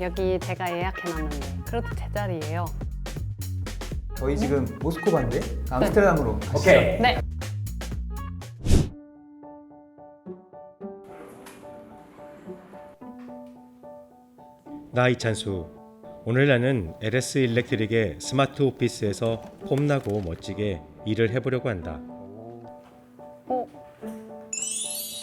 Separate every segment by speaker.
Speaker 1: 여기 제가 예약해놨는데 그래도 제 자리예요.
Speaker 2: 저희 지금 모스코바인데 암스테르담으로 가시죠.
Speaker 3: 오케이.
Speaker 1: 네.
Speaker 4: 나 이찬수. 오늘 나는 LS 일렉트릭의 스마트 오피스에서 폼나고 멋지게 일을 해보려고 한다.
Speaker 1: 어,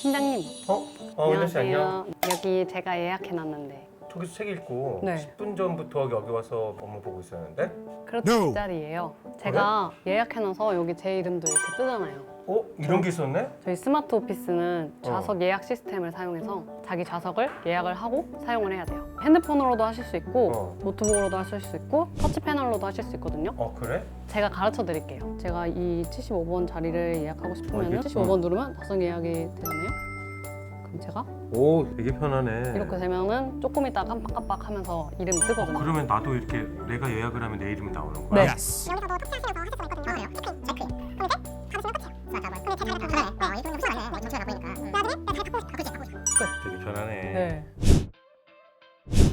Speaker 1: 팀장님.
Speaker 3: 어? 어, 은혜 씨 안녕.
Speaker 1: 여기 제가 예약해놨는데
Speaker 3: 저기서 책 읽고
Speaker 1: 네.
Speaker 3: 10분 전부터 여기 와서 업무 보고 있었는데
Speaker 1: 그래도 제 자리예요. 제가 예약해놔서 여기 제 이름도 이렇게 뜨잖아요.
Speaker 3: 어? 이런 게 있었네?
Speaker 1: 저희 스마트 오피스는
Speaker 3: 어.
Speaker 1: 좌석 예약 시스템을 사용해서 자기 좌석을 예약을 하고 사용을 해야 돼요. 핸드폰으로도 하실 수 있고
Speaker 3: 어.
Speaker 1: 노트북으로도 하실 수 있고 터치 패널로도 하실 수 있거든요.
Speaker 3: 어 그래?
Speaker 1: 제가 가르쳐 드릴게요. 제가 이 75번 자리를 예약하고 싶으면
Speaker 3: 어,
Speaker 1: 75번 누르면 좌석 예약이 되잖아요. 그럼 제가
Speaker 3: 오 되게 편하네
Speaker 1: 이렇게 되면은 조금 있다 깜빡깜빡 하면서 이름이 뜨거든요.
Speaker 3: 그러면 나도 이렇게 내가 예약을 하면 내 이름이 나오는 거야?
Speaker 1: 네.
Speaker 5: 여기서도 터치하시면서 하실 수가 있거든요. 아, 그래요? 체크인, 체크인. 그럼 이제 잡으시면 끝이에요. 자, 잡아요. 근데 제가 다 그러네. 어, 이 정도 없어. 네, 전체가 다 보이니까. 나중에 내가 다 갖고 싶어. 그치, 갖고 싶어.
Speaker 3: 되게 편하네
Speaker 1: 네.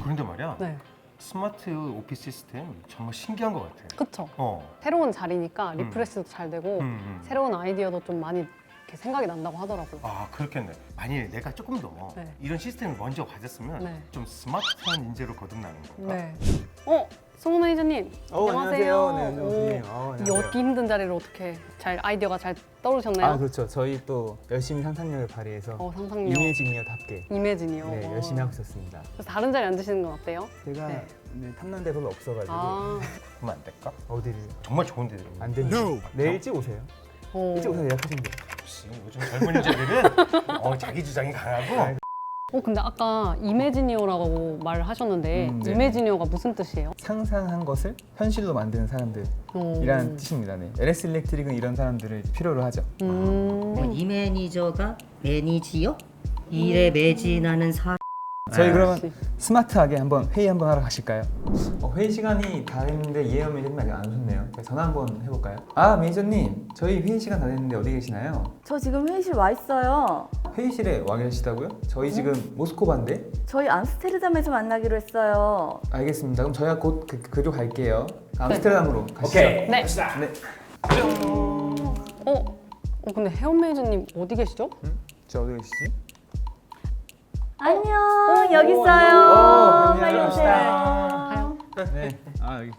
Speaker 3: 그런데 말이야
Speaker 1: 네.
Speaker 3: 스마트 오피스 시스템 정말 신기한 것 같아
Speaker 1: 그쵸.
Speaker 3: 어.
Speaker 1: 새로운 자리니까 리프레시도 잘 되고
Speaker 3: 음, 음.
Speaker 1: 새로운 아이디어도 좀 많이 이렇게 생각이 난다고 하더라고요.
Speaker 3: 아 그렇겠네 만일 내가 조금 더
Speaker 1: 네.
Speaker 3: 이런 시스템을 먼저 가졌으면
Speaker 1: 네.
Speaker 3: 좀 스마트한 인재로 거듭나는 건가?
Speaker 1: 네. 어, 송은 매니저님.
Speaker 2: 어, 안녕하세요. 네,
Speaker 1: 오,
Speaker 2: 안녕하세요. 어,
Speaker 1: 이
Speaker 2: 안녕하세요.
Speaker 1: 얻기 힘든 자리를 어떻게 잘 아이디어가 잘 떠오르셨나요?
Speaker 2: 아 그렇죠. 저희 또 열심히 상상력을 발휘해서
Speaker 1: 어, 상상력.
Speaker 2: 이미지니어답게
Speaker 1: 이미지니요.
Speaker 2: 네, 열심히 하고 있었습니다.
Speaker 1: 그래서 다른 자리 앉으시는 건 어때요?
Speaker 2: 제가
Speaker 1: 네.
Speaker 2: 네, 탐난 데 별로 없어가지고
Speaker 1: 아,
Speaker 3: 그러면 안 될까?
Speaker 2: 어디를
Speaker 3: 정말 좋은 데들
Speaker 2: 안 됩니다. 내일 일찍 오세요.
Speaker 1: 오.
Speaker 2: 일찍 오세요 예약하시면 돼요.
Speaker 3: 역시 요즘 젊은 인재들은 어, 자기 주장이 강하고
Speaker 1: 어, 근데 아까 이미지니어라고 말을 하셨는데
Speaker 2: 음, 네.
Speaker 1: 이미지니어가 무슨 뜻이에요?
Speaker 2: 상상한 것을 현실로 만드는 사람들이라는
Speaker 1: 오.
Speaker 2: 뜻입니다. 네. LS 일렉트릭은 이런 사람들을 필요로 하죠.
Speaker 1: 음.
Speaker 6: 이 매니저가 매니지요? 일에 매진하는 사
Speaker 2: 저희 그러면
Speaker 1: 역시.
Speaker 2: 스마트하게 한번 회의 한번 하러 가실까요? 어, 회의 시간이 다 됐는데 이혜연 매니저님 아직 안 오셨네요. 전화 한번 해볼까요? 아 매니저님 저희 회의 시간 다 됐는데 어디 계시나요?
Speaker 7: 저 지금 회의실 와 있어요.
Speaker 2: 회의실에 와 계시다고요? 저희 지금 모스코바인데
Speaker 7: 저희 암스테르담에서 만나기로 했어요.
Speaker 2: 알겠습니다. 그럼 저희가 곧 그, 그로 갈게요. 암스테르담으로 가시죠.
Speaker 3: 오케이
Speaker 1: 네.
Speaker 3: 갑시다
Speaker 2: 네.
Speaker 1: 어? 어, 근데 혜원 매니저님 어디 계시죠?
Speaker 2: 저 어디 계시지?
Speaker 7: 안녕, 여기 있어요.
Speaker 2: 어,
Speaker 7: 빨리
Speaker 2: 안녕.
Speaker 7: 오세요.
Speaker 1: 가요.
Speaker 2: 네. 아 여기.